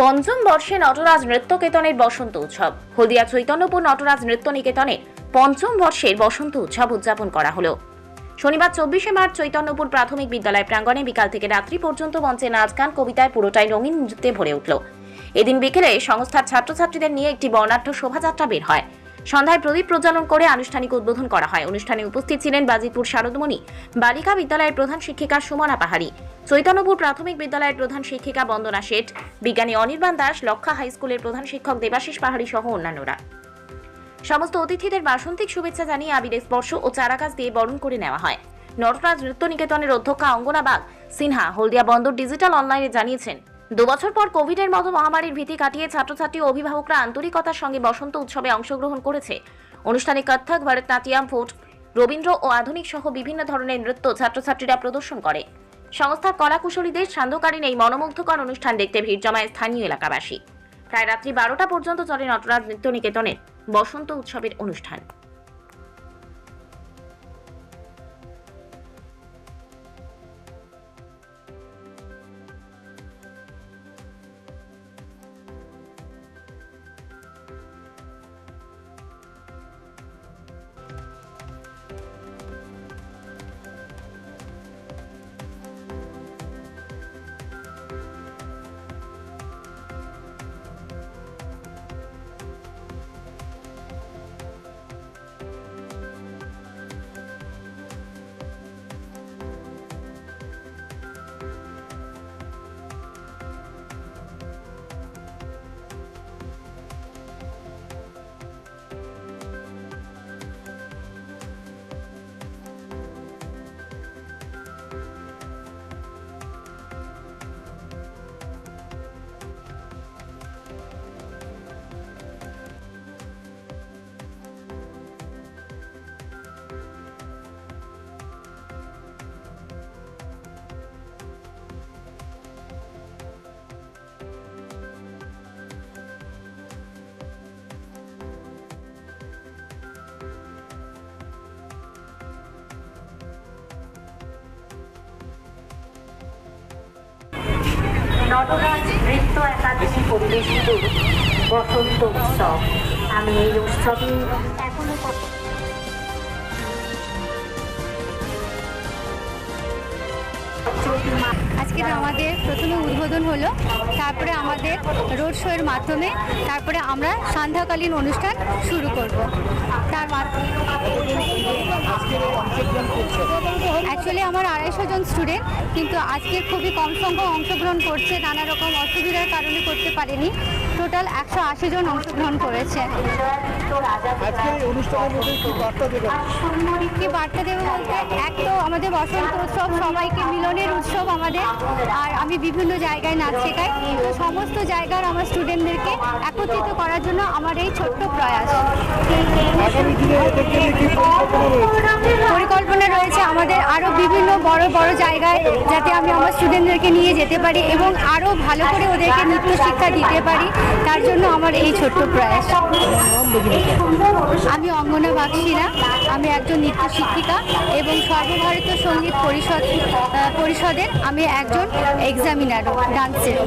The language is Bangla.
পঞ্চম বর্ষে নটরাজ নৃত্য কেতনের বসন্ত উৎসব। হলদিয়া চৈতন্যপুর নটরাজ নৃত্য নিকেতনের পঞ্চম বর্ষের বসন্ত উৎসব উদযাপন করা হলো। শনিবার চব্বিশে মার্চ চৈতন্যপুর প্রাথমিক বিদ্যালয় প্রাঙ্গণে বিকাল থেকে রাত্রি পর্যন্ত মঞ্চে নাচ গান, কবিতায় পুরোটাই রঙিন নৃত্যে ভরে উঠল। এদিন বিকেলে সংস্থার ছাত্রছাত্রীদের নিয়ে একটি বর্ণাঢ্য শোভাযাত্রা বের হয়। সন্ধ্যায় প্রদীপ প্রজ্বলন করে আনুষ্ঠানিক উদ্বোধন করা হয়। অনুষ্ঠানে উপস্থিত ছিলেন বাজিতপুর শারদমণি, বালিকা বিদ্যালয়ের প্রধান শিক্ষিকা সুমনা পাহাড়ি, চৈতন্যপুর প্রাথমিক বিদ্যালয়ের প্রধান শিক্ষিকা বন্দনা শেঠ, বিজ্ঞানী অনির্বাণ দাস, লক্ষা হাই স্কুলের প্রধান শিক্ষক দেবাশিস পাহাড়ি সহ অন্যান্যরা। সমস্ত অতিথিদের বাসন্তিক শুভেচ্ছা জানিয়ে আবিরের স্পর্শ ও চারাগাছ দিয়ে বরণ করে নেওয়া হয়। নটরাজ নৃত্য নিকেতনের অধ্যক্ষা অঙ্গনা বাগ সিনহা হলদিয়া বন্দর ডিজিটাল অনলাইনে জানিয়েছেন দুবছর পর কোভিডের মতো মহামারীর ভীতি কাটিয়ে ছাত্রছাত্রী ও অভিভাবকরা আন্তরিকতার সঙ্গে বসন্ত উৎসবে অংশগ্রহণ করেছে। অনুষ্ঠানে কত্থক ভরতনাট্যম ফোর্ট, রবীন্দ্র ও আধুনিক সহ বিভিন্ন ধরনের নৃত্য ছাত্রছাত্রীরা প্রদর্শন করে। সংস্থার কলাকুশলীদের সান্ধ্যকালীন এই মনোমুগ্ধকর অনুষ্ঠান দেখতে ভিড় জমায় স্থানীয় এলাকাবাসী। প্রায় রাত্রি বারোটা পর্যন্ত চলে নটরাজ নৃত্য নিকেতনের বসন্ত উৎসবের অনুষ্ঠান। নটরাজ নৃত্য একাডেমি পরিবেশিত বসন্ত উৎসব আমি এই উৎসবে আজকে আমাদের প্রথমে উদ্বোধন হলো, তারপরে আমাদের রোড শো এর মাধ্যমে, তারপরে আমরা সন্ধ্যাকালীন অনুষ্ঠান শুরু করব। তার অ্যাকচুয়ালি আমার আড়াইশো জন স্টুডেন্ট কিন্তু আজকে খুবই কম সংখ্যক অংশগ্রহণ করছে নানা রকম অসুবিধার কারণে করতে পারেনি। টোটাল একশো আশি জন অংশগ্রহণ করেছে। কি বার্তা দেবো বলতে এক তো আমাদের বসন্ত উৎসব সবাইকে মিলনের উৎসব আমাদের আর আমি বিভিন্ন জায়গায় নাচ শেখাই। তো সমস্ত জায়গার আমার স্টুডেন্টদেরকে একত্রিত করার জন্য আমার এই ছোট্ট প্রয়াস। বিভিন্ন বড় বড় জায়গায় যাতে আমি আমার স্টুডেন্টদেরকে নিয়ে যেতে পারি এবং আরও ভালো করে ওদেরকে নৃত্য শিক্ষা দিতে পারি, তার জন্য আমার এই ছোট্ট প্রয়াস। আমি অঙ্গনা বাগশিরা, আমি একজন নৃত্য শিক্ষিকা এবং সর্বভারতীয় সংগীত পরিষদ পরিষদের আমি একজন এক্সামিনারও ডান্সের